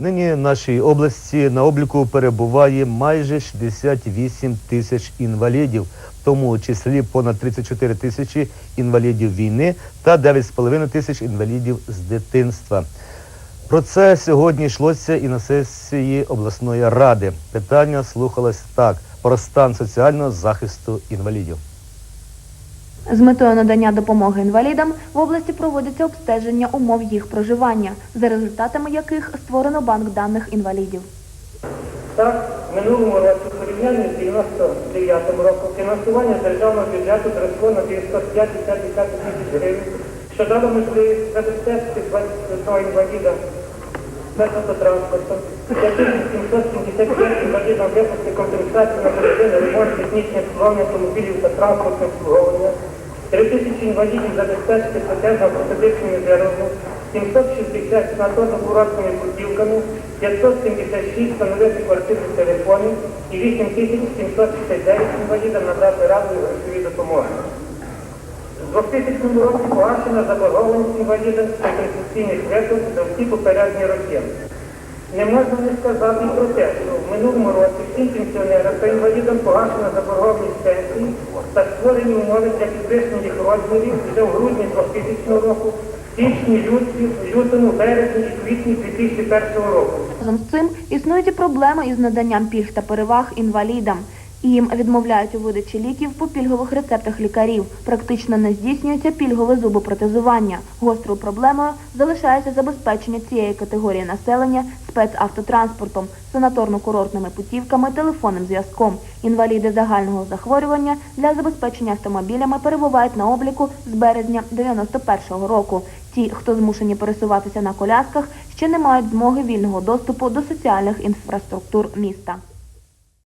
Нині в нашій області на обліку перебуває майже 68 тисяч інвалідів, в тому числі понад 34 тисячі інвалідів війни та 9,5 тисяч інвалідів з дитинства. Про це сьогодні йшлося і на сесії обласної ради. Питання слухалось так про стан соціального захисту інвалідів. З метою надання допомоги інвалідам в області проводиться обстеження умов їх проживання, за результатами яких створено банк даних інвалідів. Так, в минулому році у порівнянні з 99 роком фінансування державного бюджету зросло на 950 тисяч гривень, що дало можливість забезпечити 21 інваліда спецавтотранспортом, 775 інвалідам випустити компенсацію на бензин, ремонт, технічне обслуговування автомобілів та транспортне обслуговування, 3 тисячі інвалідів забезпечити протезно-ортопедичними виробами, 760 санаторно-курортними путівками, 576 встановити квартирні телефони і 8769 інвалідам надати раду і грошові допомоги. З 2000 року погашена заборгованість інвалідам з компенсаційних виплат за всі попередні роки. Не можна не сказати про те, що в минулому році всім пенсіонерам та інвалідам погашена заборгованість пенсії та створені умови для підвищення їх розмірів вже в грудні 2000 року, січні, люті- лютому, березні і квітні 2001 року. Разом з цим існують проблеми із наданням пільг та переваг інвалідам. Їм відмовляють у видачі ліків по пільгових рецептах лікарів. Практично не здійснюється пільгове зубопротезування. Гострою проблемою залишається забезпечення цієї категорії населення спецавтотранспортом, санаторно-курортними путівками, телефонним зв'язком. Інваліди загального захворювання для забезпечення автомобілями перебувають на обліку з березня 91-го року. Ті, хто змушені пересуватися на колясках, ще не мають змоги вільного доступу до соціальних інфраструктур міста.